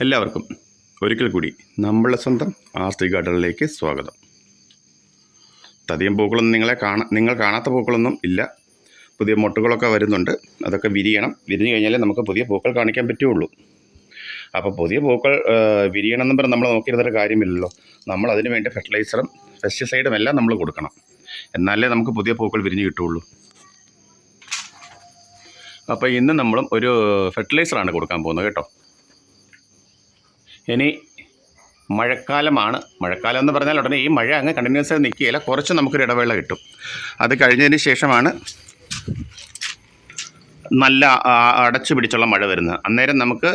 എല്ലാവർക്കും ഒരിക്കൽ കൂടി നമ്മളെ സ്വന്തം ആസ്തി ഗാർഡനിലേക്ക് സ്വാഗതം. തതിയം പൂക്കളൊന്നും നിങ്ങളെ കാണാ നിങ്ങൾ കാണാത്ത പൂക്കളൊന്നും ഇല്ല. പുതിയ മൊട്ടുകളൊക്കെ വരുന്നുണ്ട്. അതൊക്കെ വിരിയണം. വിരിഞ്ഞു കഴിഞ്ഞാലേ നമുക്ക് പുതിയ പൂക്കൾ കാണിക്കാൻ പറ്റുള്ളൂ. അപ്പോൾ പുതിയ പൂക്കൾ വിരിയണം എന്ന് പറഞ്ഞ് നമ്മൾ നോക്കിയിരുന്നൊരു കാര്യമില്ലല്ലോ. നമ്മൾ അതിന് വേണ്ടി ഫെർട്ടിലൈസറും പെസ്റ്റിസൈഡും എല്ലാം നമ്മൾ കൊടുക്കണം. എന്നാലേ നമുക്ക് പുതിയ പൂക്കൾ വിരിഞ്ഞ് കിട്ടുള്ളൂ. അപ്പോൾ ഇന്ന് നമ്മളും ഒരു ഫെർട്ടിലൈസറാണ് കൊടുക്കാൻ പോകുന്നത് കേട്ടോ. ഇനി മഴക്കാലമാണ്. മഴക്കാലം എന്ന് പറഞ്ഞാൽ ഉടനെ ഈ മഴ അങ്ങ് കണ്ടിന്യൂസ് ആയി നിൽക്കുകയില്ല കുറച്ച് നമുക്കൊരു ഇടവേള കിട്ടും. അത് കഴിഞ്ഞതിന് ശേഷമാണ് നല്ല അടച്ചു പിടിച്ചുള്ള മഴ വരുന്നത്. അന്നേരം നമുക്ക്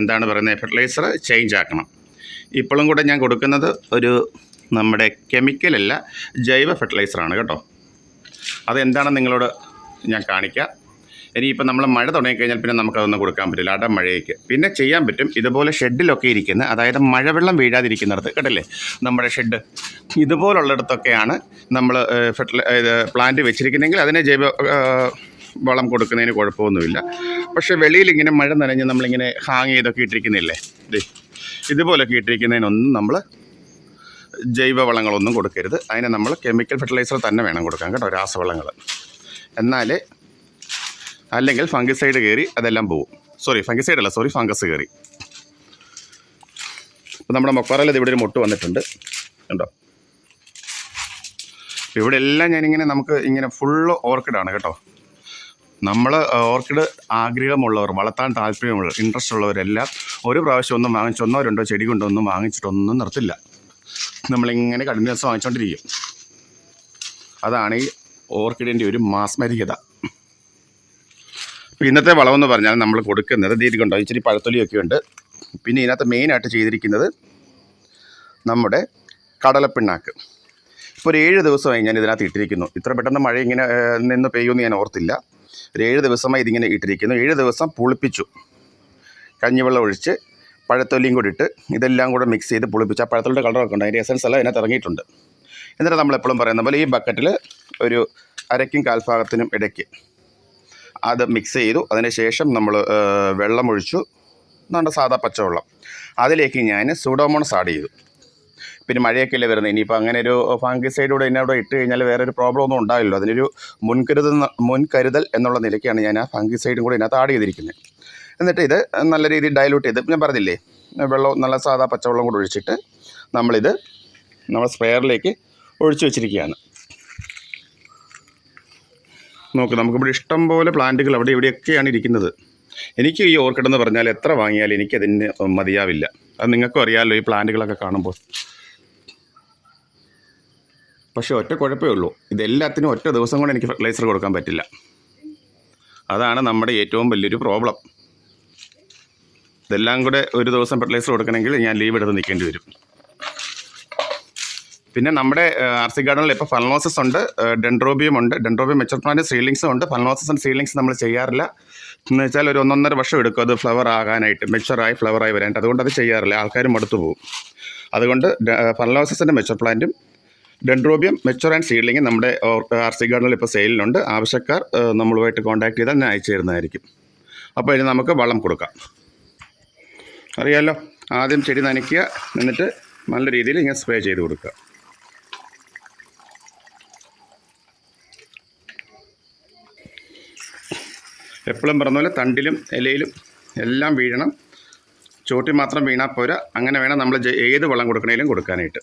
എന്താണ് പറയുന്നത് ഫെർട്ടിലൈസർ ചേഞ്ച് ആക്കണം. ഇപ്പോഴും കൂടെ ഞാൻ കൊടുക്കുന്നത് ഒരു നമ്മുടെ കെമിക്കലല്ല ജൈവ ഫെർട്ടിലൈസറാണ് കേട്ടോ. അതെന്താണെന്ന് നിങ്ങളോട് ഞാൻ കാണിക്കാം. ഇനിയിപ്പോൾ നമ്മൾ മഴ തുടങ്ങിക്കഴിഞ്ഞാൽ പിന്നെ നമുക്കതൊന്നും കൊടുക്കാൻ പറ്റില്ല അട മഴയ്ക്ക്. പിന്നെ ചെയ്യാൻ പറ്റും ഇതുപോലെ ഷെഡിലൊക്കെ ഇരിക്കുന്ന അതായത് മഴവെള്ളം വീഴാതിരിക്കുന്നിടത്ത് കേട്ടല്ലേ? നമ്മുടെ ഷെഡ്. ഇതുപോലുള്ളിടത്തൊക്കെയാണ് നമ്മൾ ഫെർട്ടിലൈ ഇത് പ്ലാന്റ് വെച്ചിരിക്കുന്നെങ്കിൽ അതിനെ ജൈവ വളം കൊടുക്കുന്നതിന് കുഴപ്പമൊന്നുമില്ല. പക്ഷേ വെളിയിൽ ഇങ്ങനെ മഴ നനഞ്ഞ് നമ്മളിങ്ങനെ ഹാങ് ചെയ്തൊക്കെ ഇട്ടിരിക്കുന്നില്ലേ? ഇതുപോലൊക്കെ ഇട്ടിരിക്കുന്നതിനൊന്നും നമ്മൾ ജൈവ വളങ്ങളൊന്നും കൊടുക്കരുത്. അതിനെ നമ്മൾ കെമിക്കൽ ഫെർട്ടിലൈസർ തന്നെ വേണം കൊടുക്കാൻ കേട്ടോ രാസവളങ്ങൾ എന്നാൽ അല്ലെങ്കിൽ ഫംഗിസൈഡ് കയറി അതെല്ലാം പോവും. സോറി ഫംഗിസൈഡ് അല്ല സോറി ഫംഗസ് കയറി. അപ്പോൾ നമ്മുടെ മൊക്കറയിൽ ഇവിടെ ഒരു മുട്ട് വന്നിട്ടുണ്ട്. കണ്ടോ? ഇവിടെ എല്ലാം ഞാനിങ്ങനെ നമുക്ക് ഇങ്ങനെ ഫുള്ള് ഓർക്കിഡാണ് കേട്ടോ. നമ്മൾ ഓർക്കിഡ് ആഗ്രഹമുള്ളവർ വളർത്താൻ താല്പര്യമുള്ളവർ ഇൻട്രസ്റ്റ് ഉള്ളവരെല്ലാം ഒരു പ്രാവശ്യം ഒന്നും വാങ്ങിച്ചൊന്നോ രണ്ടോ ചെടി കൊണ്ടൊന്നും വാങ്ങിച്ചിട്ടൊന്നും നിർത്തില്ല. നമ്മളിങ്ങനെ കണ്ടിന്യൂസ് വാങ്ങിച്ചുകൊണ്ടിരിക്കും അതാണ് ഈ ഓർക്കിഡിന്റെ ഒരു മാസ്മരികത. ഇന്നത്തെ വളമെന്ന് പറഞ്ഞാൽ നമ്മൾ കൊടുക്കുന്നത് ദീർഘണ്ടോ ഇച്ചിരി പഴത്തൊലിയൊക്കെ ഉണ്ട്. പിന്നെ ഇതിനകത്ത് മെയിനായിട്ട് ചെയ്തിരിക്കുന്നത് നമ്മുടെ കടലപ്പിണ്ണാക്ക്. ഇപ്പോൾ ഒരു ഏഴ് ദിവസമായി ഞാൻ ഇതിനകത്ത് ഇട്ടിരിക്കുന്നു. ഇത്ര പെട്ടെന്ന് മഴ ഇങ്ങനെ നിന്ന് പെയ്യുമെന്ന് ഞാൻ ഓർത്തില്ല. ഒരു ഏഴ് ദിവസമായി ഇതിങ്ങനെ ഇട്ടിരിക്കുന്നു. ഏഴ് ദിവസം പുളിപ്പിച്ചു. കഞ്ഞിവെള്ളം ഒഴിച്ച് പഴത്തൊലിയും കൂടി ഇട്ട് ഇതെല്ലാം കൂടെ മിക്സ് ചെയ്ത് പുളിപ്പിച്ച് ആ പഴത്തൊലിയുടെ കളറൊക്കെ ഉണ്ട്. അതിന്റെ എസൻസ് എല്ലാം ഇതിനകത്ത് ഇറങ്ങിയിട്ടുണ്ട്. എന്നിട്ട് നമ്മളെപ്പോഴും പറയുന്ന പോലെ ഈ ബക്കറ്റിൽ ഒരു അരയ്ക്കും കാൽഭാഗത്തിനും ഇടയ്ക്ക് അത് മിക്സ് ചെയ്തു. അതിന് ശേഷം നമ്മൾ വെള്ളമൊഴിച്ചു. നല്ല സാധാ പച്ചവെള്ളം. അതിലേക്ക് ഞാൻ സൂഡോമോണസ് ആഡ് ചെയ്തു. പിന്നെ മഴയൊക്കെ അല്ലേ വരുന്നത്. ഇനിയിപ്പോൾ അങ്ങനെ ഒരു ഫംഗിസൈഡ് കൂടെ ഇതിനവിടെ ഇട്ട് കഴിഞ്ഞാൽ വേറെ ഒരു പ്രോബ്ലം ഒന്നും ഉണ്ടാവില്ലല്ലോ. അതിനൊരു മുൻകരുതൽ മുൻകരുതൽ എന്നുള്ള നിലയ്ക്കാണ് ഞാൻ ആ ഫംഗിസൈഡും കൂടി ഇതിനകത്ത് ആഡ് ചെയ്തിരിക്കുന്നത് എന്നിട്ട് ഇത് നല്ല രീതിയിൽ ഡയലൂട്ട് ചെയ്ത് ഞാൻ പറഞ്ഞില്ലേ വെള്ളം നല്ല സാധാ പച്ചവെള്ളം കൂടെ ഒഴിച്ചിട്ട് നമ്മളിത് നമ്മൾ സ്പ്രെയറിലേക്ക് ഒഴിച്ചു വെച്ചിരിക്കുകയാണ്. നോക്ക് നമുക്കിവിടെ ഇഷ്ടം പോലെ പ്ലാന്റുകൾ അവിടെ ഇവിടെയൊക്കെയാണ് ഇരിക്കുന്നത്. എനിക്ക് ഈ ഓർക്കിഡ് എന്ന് പറഞ്ഞാൽ എത്ര വാങ്ങിയാലും എനിക്കതിന് മതിയാവില്ല. അത് നിങ്ങൾക്കും അറിയാമല്ലോ ഈ പ്ലാന്റുകളൊക്കെ കാണുമ്പോൾ. പക്ഷേ ഒറ്റ കുഴപ്പമേ ഉള്ളൂ. ഇതെല്ലാത്തിനും ഒറ്റ ദിവസം കൊണ്ട് എനിക്ക് ഫെർട്ടിലൈസർ കൊടുക്കാൻ പറ്റില്ല. അതാണ് നമ്മുടെ ഏറ്റവും വലിയൊരു പ്രോബ്ലം ഇതെല്ലാം കൂടെ ഒരു ദിവസം ഫെർട്ടിലൈസർ കൊടുക്കണമെങ്കിൽ ഞാൻ ലീവ് എടുത്ത് നിൽക്കേണ്ടി വരും. പിന്നെ നമ്മുടെ ആർ സി ഗാർഡനിൽ ഇപ്പോൾ ഫൽനോസസ് ഉണ്ട് ഡെൻഡ്രോബിയം ഉണ്ട് ഡെൻഡ്രോബിയം മെച്ചർ പ്ലാന്റ് സീലിങ്സും ഉണ്ട്. ഫൽനോസസ് ആൻഡ് സീലിങ്സ് നമ്മൾ ചെയ്യാറില്ല. എന്ന് വെച്ചാൽ ഒരു ഒന്നൊന്നര വർഷം എടുക്കും അത് ഫ്ലവർ ആകാനായിട്ട് മെച്ചറായി ഫ്ലവറായി വരാനായിട്ട്. അതുകൊണ്ട് അത് ചെയ്യാറില്ല ആൾക്കാരും മടുത്തു പോകും. അതുകൊണ്ട് ഫൽനോസസിന്റെ മെച്ചർ പ്ലാന്റും ഡെൻഡ്രോബിയം മെച്ചർ ആൻഡ് സീഡ്ലിംഗ് നമ്മുടെ ആർ സി ഗാർഡനിൽ ഇപ്പോൾ സെയിലിനുണ്ട് ആവശ്യക്കാർ നമ്മളുമായിട്ട് കോൺടാക്ട് ചെയ്താൽ ഞാൻ അയച്ചു തരുന്നതായിരിക്കും. അപ്പോൾ ഇനി നമുക്ക് വളം കൊടുക്കാം. അറിയാമല്ലോ ആദ്യം ചെടി നനയ്ക്കുക എന്നിട്ട് നല്ല രീതിയിൽ ഇങ്ങനെ സ്പ്രേ ചെയ്ത് കൊടുക്കുക. എപ്പോഴും പറഞ്ഞ പോലെ തണ്ടിലും ഇലയിലും എല്ലാം വീഴണം. ചോട്ടി മാത്രം വീണാൽ പോരാ. അങ്ങനെ വേണം നമ്മൾ ഏത് വളം കൊടുക്കണേലും കൊടുക്കാനായിട്ട്.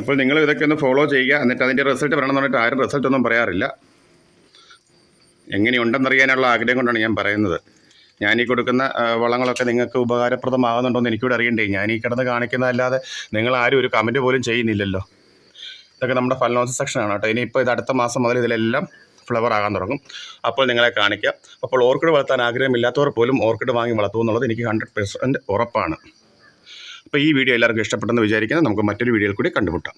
അപ്പോൾ നിങ്ങൾ ഇതൊക്കെ ഒന്ന് ഫോളോ ചെയ്യുക. എന്നിട്ട് അതിന്റെ റിസൾട്ട് വരണം പറഞ്ഞിട്ട് ആരും റിസൾട്ട് ഒന്നും പറയാറില്ല. എങ്ങനെയുണ്ടെന്നറിയാനുള്ള ആഗ്രഹം കൊണ്ടാണ് ഞാൻ പറയുന്നത്. ഞാൻ ഈ കൊടുക്കുന്ന വളങ്ങളൊക്കെ നിങ്ങൾക്ക് ഉപകാരപ്രദമാകുന്നുണ്ടോ എന്ന് എനിക്കൂടെ അറിയണ്ടേ. ഞാൻ ഈ കിടന്ന് കാണിക്കുന്നതല്ലാതെ നിങ്ങൾ ആരും ഒരു കമന്റ് പോലും ചെയ്യുന്നില്ലല്ലോ. ഇതൊക്കെ നമ്മുടെ ഫലനോസ് സെക്ഷനാണ് കേട്ടോ. ഇനിയിപ്പോൾ ഇത് അടുത്ത മാസം മുതൽ ഇതിലെല്ലാം ഫ്ലവർ ആകാൻ തുടങ്ങും. അപ്പോൾ നിങ്ങളെ കാണിക്കാം. അപ്പോൾ ഓർക്കിഡ് വളർത്താൻ ആഗ്രഹമില്ലാത്തവർ പോലും ഓർക്കിഡ് വാങ്ങി വളർത്തും എന്നുള്ളത് എനിക്ക് ഹൺഡ്രഡ് പെർസെന്റ് ഉറപ്പാണ്. അപ്പോൾ ഈ വീഡിയോ എല്ലാവർക്കും ഇഷ്ടപ്പെട്ടെന്ന് വിചാരിക്കുന്നത് നമുക്ക് മറ്റൊരു വീഡിയോയിൽ കൂടി കണ്ടുമുട്ടാം.